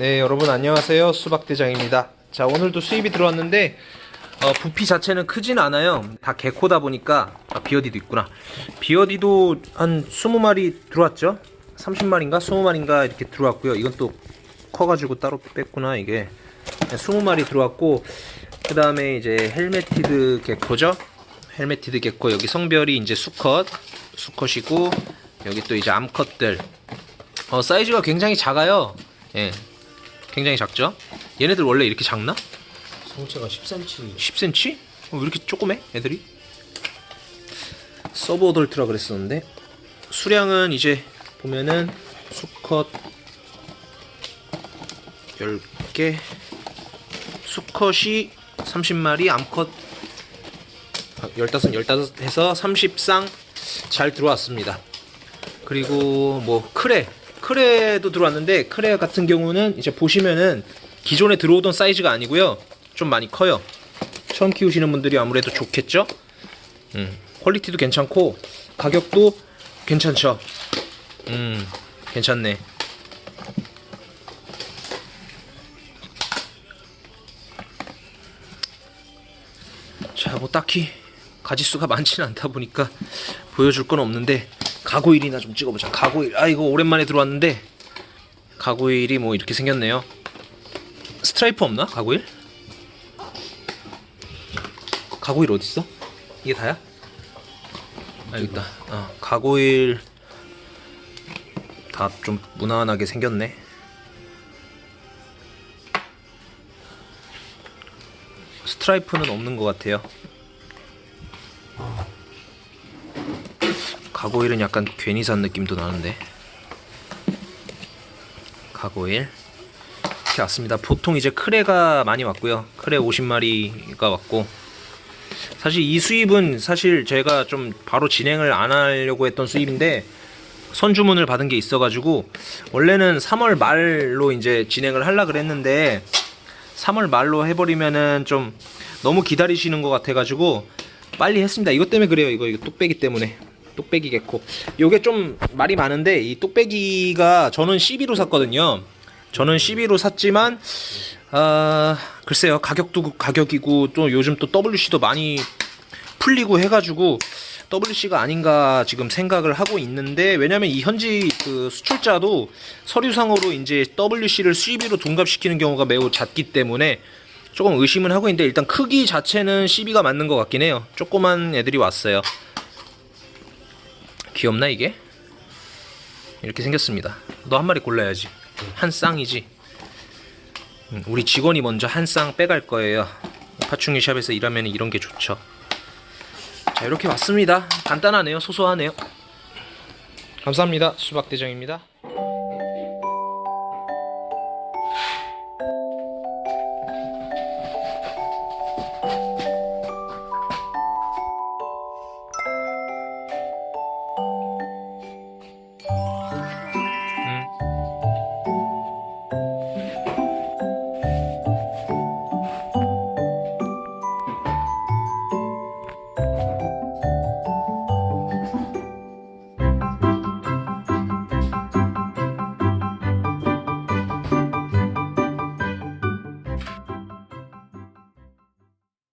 네 여러분 안녕하세요. 수박대장입니다. 자 오늘도 수입이 들어왔는데 어, 부피 자체는 크진 않아요. 다 개코다 보니까 아, 비어디도 있구나. 비어디도 한 20마리 들어왔죠? 30마리인가? 20마리인가 이렇게 들어왔고요. 이건 또 커가지고 따로 뺐구나 이게. 20마리 들어왔고 그 다음에 이제 헬메티드 개코죠? 헬메티드 개코. 여기 성별이 이제 수컷 수컷이고 여기 또 이제 암컷들. 어, 사이즈가 굉장히 작아요. 예 굉장히 작죠 얘네들 원래 이렇게 작나? 성체가 10cm 10cm? 어, 왜 이렇게 조그매 애들이? 서브 어덜트라 그랬었는데 수량은 이제 보면은 수컷 10개 수컷이 30마리 암컷 15, 15 해서 30쌍 잘 들어왔습니다 그리고 뭐 크레 크레도 들어왔는데 크레 같은 경우는 이제 보시면은 기존에 들어오던 사이즈가 아니고요. 좀 많이 커요. 처음 키우시는 분들이 아무래도 좋겠죠? 음, 퀄리티도 괜찮고 가격도 괜찮죠? 음 괜찮네. 자 뭐 딱히 가지수가 많지는 않다 보니까 보여줄 건 없는데 가고일이나 좀 찍어보자. 가고일. 아 이거 오랜만에 들어왔는데 가고일이 뭐 이렇게 생겼네요. 스트라이프 없나? 가고일? 가고일 어딨어? 이게 다야? 아 여기 있다. 어, 가고일 다 좀 무난하게 생겼네. 스트라이프는 없는 것 같아요 가고일은 약간 괜히 산 느낌도 나는데. 가고일. 이렇게 왔습니다. 보통 이제 크레가 많이 왔고요. 크레 50마리가 왔고. 사실 이 수입은 사실 제가 좀 바로 진행을 안 하려고 했던 수입인데 선주문을 받은 게 있어가지고 원래는 3월 말로 이제 진행을 하려 그랬는데 3월 말로 해버리면은 좀 너무 기다리시는 것 같아가지고 빨리 했습니다. 이것 때문에 그래요. 이거 이거 뚝배기 때문에 뚝배기 개코. 요게 좀 말이 많은데 이 뚝배기가 저는 12로 샀거든요. 저는 12로 샀지만 아 글쎄요 가격도 그 가격이고 또 요즘 또 WC도 많이 풀리고 해가지고 WC가 아닌가 지금 생각을 하고 있는데 왜냐면 이 현지 그 수출자도 서류상으로 이제 WC를 수입으로 둔갑시키는 경우가 매우 잦기 때문에 조금 의심은 하고 있는데 일단 크기 자체는 12가 맞는 것 같긴 해요 조그만 애들이 왔어요 귀엽나 이게? 이렇게 생겼습니다. 너 한 마리 골라야지. 한 쌍이지? 음, 우리 직원이 먼저 한 쌍 빼갈 거예요. 파충류 샵에서 일하면 이런 게 좋죠. 자 이렇게 왔습니다. 간단하네요. 소소하네요. 감사합니다. 수박대장입니다